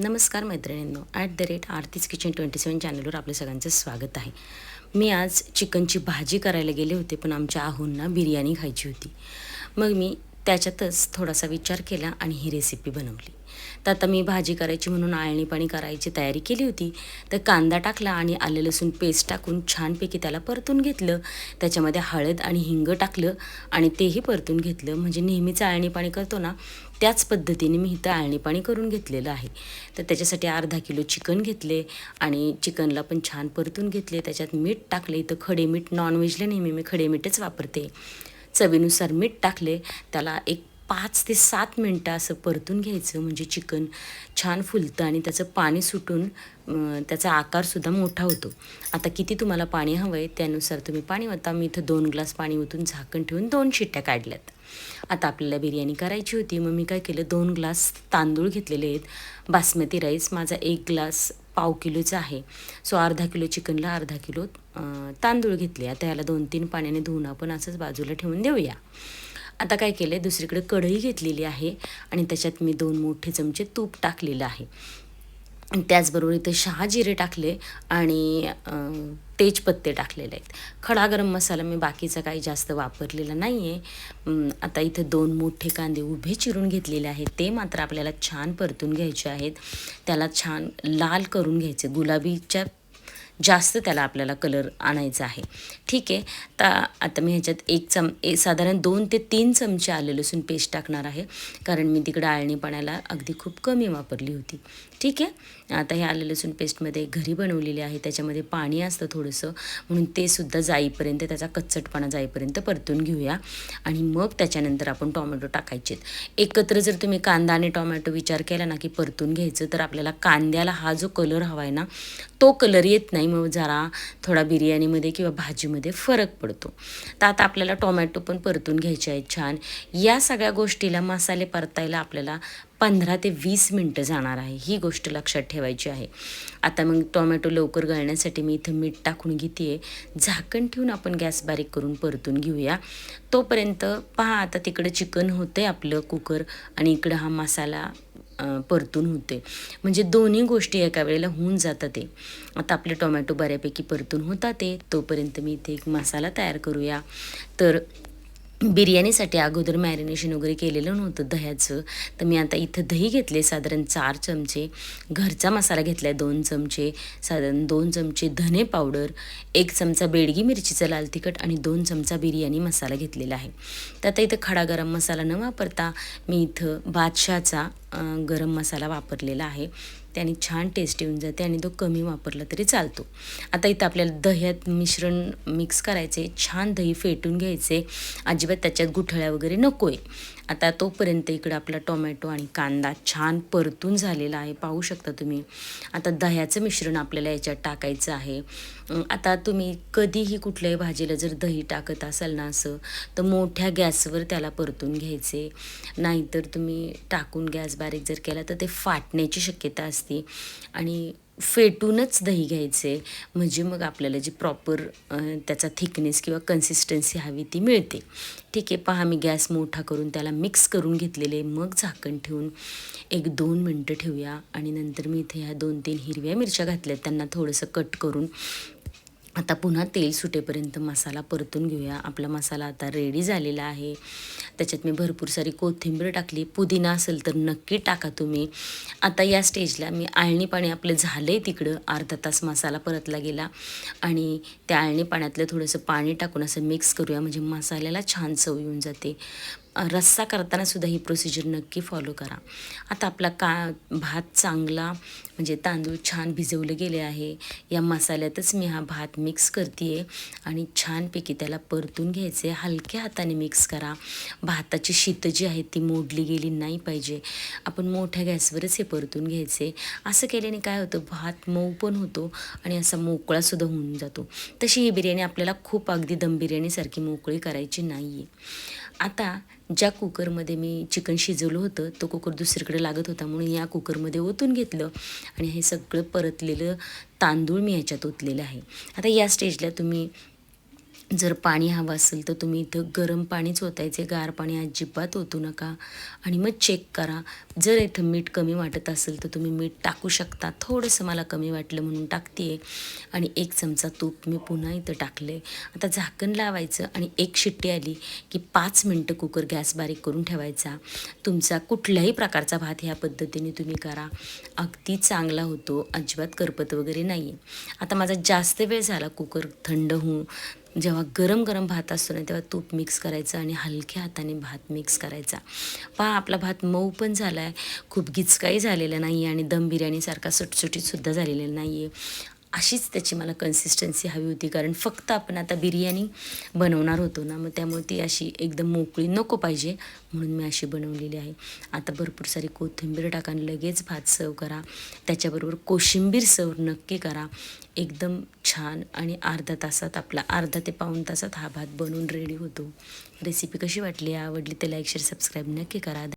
नमस्कार मैत्रिणींनो. At the rate Aarti's kitchen twenty seven चॅनलवर आपल्या सगळ्यांचं स्वागत आहे. मी आज चिकनची भाजी करायला गेले होते पण आमच्या आहूंना बिर्याणी खायची होती. मग मी त्याच्यातच थोडासा विचार केला आणि ही रेसिपी बनवली. तर आता मी भाजी करायची म्हणून आळणी पाणी करायची तयारी केली होती. तर कांदा टाकला आणि आलं लसूण पेस्ट टाकून छानपैकी त्याला परतून घेतलं. त्याच्यामध्ये हळद आणि हिंग टाकलं आणि तेही परतून घेतलं. म्हणजे नेहमीचं आळणी पाणी करतो ना त्याच पद्धतीने मी इथं आळणी पाणी करून घेतलेलं आहे. तर त्याच्यासाठी अर्धा किलो चिकन घेतले आणि चिकनला पण छान परतून घेतले. त्याच्यात मीठ टाकले. इथं खडे मीठ नॉनव्हेजला नेहमी मी खडे मीठच वापरते. चवीनुसार मीठ टाकले त्याला एक पाच ते सात मिनटं असं परतून घ्यायचं. म्हणजे चिकन छान फुलतं आणि त्याचं पाणी सुटून त्याचा आकारसुद्धा मोठा होतो. आता किती तुम्हाला पाणी हवं आहे त्यानुसार तुम्ही पाणी ओता मी इथं दोन ग्लास पाणी ओतून झाकण ठेवून दोन शिट्ट्या काढल्यात. आता आपल्याला बिर्याणी करायची होती. मग मी काय केलं दोन ग्लास तांदूळ घेतलेले आहेत. बासमती राईस माझा एक ग्लास पाव किलोचं आहे. सो अर्धा किलो चिकनला अर्धा किलो तांदूळ घेतले. आता याला दोन तीन पाण्याने धुवून आपण असंच बाजूला ठेवून देऊया. आता काय केलं आहे दुसरीकडे कढई घेतलेली आहे आणि त्याच्यात मी दोन मोठे चमचे तूप टाकलेलं आहे. त्याचबरोबर इथे शहा जिरे टाकले आणि तेजपत्ते टाकलेले आहेत. खडा गरम मसाला मी बाकीचा काही जास्त वापरलेला नाही आहे आता इथं दोन मोठे कांदे उभे चिरून घेतलेले आहेत. ते मात्र आपल्याला छान परतून घ्यायचे आहेत. त्याला छान लाल करून घ्यायचे. गुलाबीच्या जास्त त्याला आपल्याला कलर आणायचा आहे. ठीक? आहे तर आता मी ह्याच्यात एक चम ए साधारण दोन ते तीन चमचे आले लसूण पेस्ट टाकणार आहे. कारण मी तिकडं आळणीपणाला अगदी खूप कमी वापरली होती. ठीक? आहे आता हे आलं लसूण पेस्टमध्ये घरी बनवलेली आहे. त्याच्यामध्ये पाणी असतं थोडंसं. म्हणून ते सुद्धा जाईपर्यंत त्याचा कच्चटपणा जाईपर्यंत परतून घेऊया. आणि मग त्याच्यानंतर आपण टॉमॅटो टाकायचे एकत्र जर तुम्ही कांदा आणि टॉमॅटो विचार केला ना की परतून घ्यायचं तर आपल्याला कांद्याला हा जो कलर हवा आहे ना तो कलर येत नाही. मग जरा थोडा बिर्याणीमध्ये किंवा भाजीमध्ये फरक पडतो. तर आता आपल्याला टोमॅटो पण परतून घ्यायचे आहेत छान. या सगळ्या गोष्टीला मसाले परतायला आपल्याला पंधरा ते वीस मिनटं जाणार आहे. ही गोष्ट लक्षात ठेवायची आहे. आता मग टोमॅटो लवकर गळण्यासाठी मी इथं मीठ टाकून घेते आहे झाकण ठेवून आपण गॅस बारीक करून परतून घेऊया. तोपर्यंत पहा आता तिकडं चिकन होतं आहे आपलं कुकर आणि इकडं हा मसाला परतून होते. म्हणजे दोन्ही गोष्टी एका वेळेला होऊन जातात ते. आता आपले टोमॅटो बऱ्यापैकी परतून होतात ते. तोपर्यंत मी इथे एक मसाला तयार करूया. तर बिर्याणीसाठी अगोदर मॅरिनेशन वगैरे केलेलं नव्हतं दह्याचं. तर मी आता इथं दही घेतले साधारण चार चमचे. घरचा मसाला घेतला आहे दोन चमचे. साधारण दोन चमचे धने पावडर एक चमचा बेडगी मिरचीचा लाल तिखट आणि दोन चमचा बिर्याणी मसाला घेतलेला आहे. तर आता इथं खडा गरम मसाला न वापरता मी इथं बादशाचा गरम मसाला वापरलेला आहे. त्याने छान टेस्ट येऊन जाते आणि तो कमी वापरला तरी चालतो. आता इथं आपल्याला दह्यात मिश्रण मिक्स करायचे छान दही फेटून घ्यायचे अजिबात त्याच्यात गुठळ्या वगैरे नको आहे आता तोपर्यंत इकडं आपला टोमॅटो आणि कांदा छान परतून झालेला आहे पाहू शकता तुम्ही. आता दह्याचं मिश्रण आपल्याला याच्यात टाकायचं आहे. आता तुम्ही कधीही कुठल्याही भाजीला जर दही टाकत असाल ना असं तर मोठ्या गॅसवर त्याला परतून घ्यायचे नाहीतर तुम्ही टाकून गॅस बारीक जर केला तर ते फाटण्याची शक्यता असते. आणि फेटूनच दही घ्यायचे. म्हणजे मग आपल्याला जी प्रॉपर त्याचा थिकनेस किंवा कन्सिस्टन्सी हवी ती मिळते. ठीक आहे पहा मी गॅस मोठा करून त्याला मिक्स करून घेतलेले. मग झाकण ठेवून एक दोन मिनटं ठेवूया. आणि नंतर मी इथे ह्या दोन तीन हिरव्या मिरच्या घातल्या त्यांना थोडंसं कट करून आता पुन्हा तेल सुटेपर्यंत मसाला परतून घेऊया. आपला मसाला आता रेडी झालेला आहे. त्याच्यात मी भरपूर सारी कोथिंबीर टाकली. पुदिना असेल तर नक्की टाका तुम्ही. आता या स्टेजला मी आळणी पाणी आपलं झालं आहे तिकडं. अर्धा तास मसाला परतला गेला. आणि त्या आळणी पाण्यातलं थोडंसं पाणी टाकून असं मिक्स करूया. म्हणजे मसाल्याला छान चव येऊन जाते. रस्सा करताना सुद्धा ही प्रोसिजर नक्की फॉलो करा. आता आपला का भात चांगला म्हणजे तांदूळ छान भिजवले गेले आहे या मसाल्यातच मी हा भात मिक्स करते आहे आणि छानपैकी त्याला परतून घ्यायचे. हलक्या हाताने मिक्स करा. भाताची शीत जी आहे ती मोडली गेली नाही पाहिजे. आपण मोठ्या गॅसवरच हे परतून घ्यायचे. असं केल्याने काय होतं? भात मऊ पण होतो आणि असा मोकळासुद्धा होऊन जातो. तशी ही बिर्याणी आपल्याला खूप अगदी दम बिर्याणीसारखी मोकळी करायची नाही आहे आता ज्या कुकरमध्ये मी चिकन शिजवलं होतं तो कुकर दुसरीकडे लागत होता म्हणून या कुकरमध्ये ओतून घेतलं. आणि हे सगळं परतलेलं तांदूळ मी ह्याच्यात ओतलेलं आहे. आता या स्टेजला तुम्ही जर पाणी हवं असेल तर तुम्ही इथं गरम पाणीच ओतायचे गार पाणी अजिबात ओतू नका. आणि मग चेक करा. जर इथं मीठ कमी वाटत असेल तर तुम्ही मीठ टाकू शकता. थोडंसं मला कमी वाटलं म्हणून टाकते आहे आणि एक चमचा तूप मी पुन्हा इथं टाकले आता झाकण लावायचं आणि एक शिट्टी आली की पाच मिनटं कुकर गॅस बारीक करून ठेवायचा. तुमचा कुठल्याही प्रकारचा भात ह्या पद्धतीने तुम्ही करा. अगदी चांगला होतो. अजिबात करपत वगैरे नाही आहे आता माझा जास्त वेळ झाला कुकर थंड होऊन. जेव्हा गरम गरम भात असतो ना तेव्हा तूप मिक्स करायचं आणि हलक्या हाताने भात मिक्स करायचा. पहा आपला भात मऊ पण झाला आहे खूप गिचकाही झालेला नाही आहे आणि दम बिर्याणीसारखा सुटसुटीतसुद्धा झालेला नाही आहे अशीच त्याची मला कन्सिस्टन्सी हवी होती. कारण फक्त आपण आता बिर्याणी बनवणार होतो ना मग त्यामुळे ती अशी एकदम मोकळी नको पाहिजे. म्हणून मी अशी बनवलेली आहे. आता भरपूर सारी कोथिंबीर टाका लगेच भात सर्व करा. त्याच्याबरोबर कोशिंबीर सर्व नक्की करा. एकदम छान आणि अर्धा तासात आपला अर्धा ते पाऊण तासात हा भात बनवून रेडी होतो. रेसिपी कशी वाटली? आवडली तर लाईक शेअर सबस्क्राईब नक्की करा.